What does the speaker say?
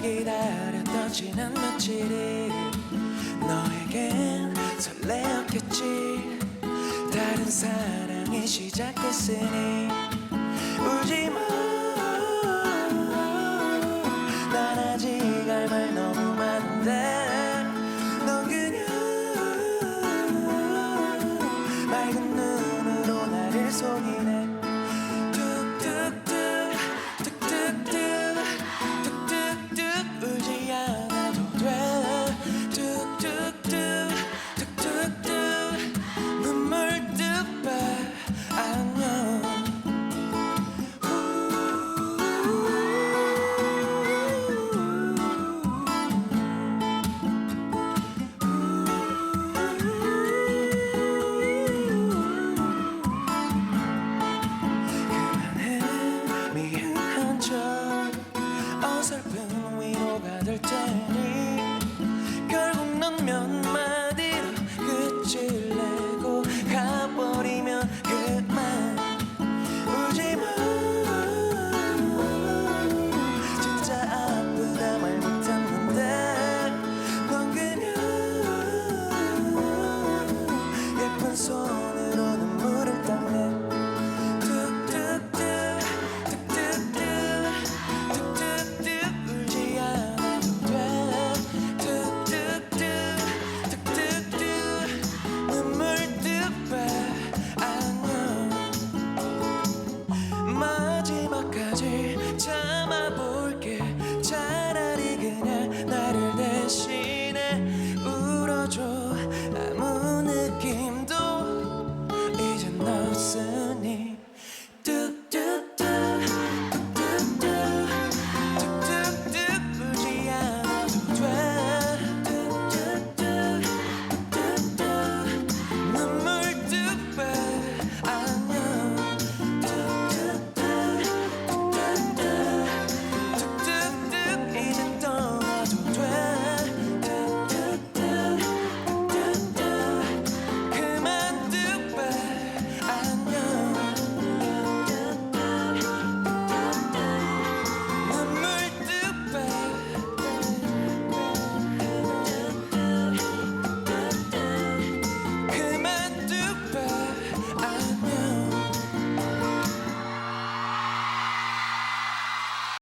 기다렸던 지난 며칠이 너에겐 설레었겠지. 다른 사랑이 시작됐으니 울지 마 이럴 때는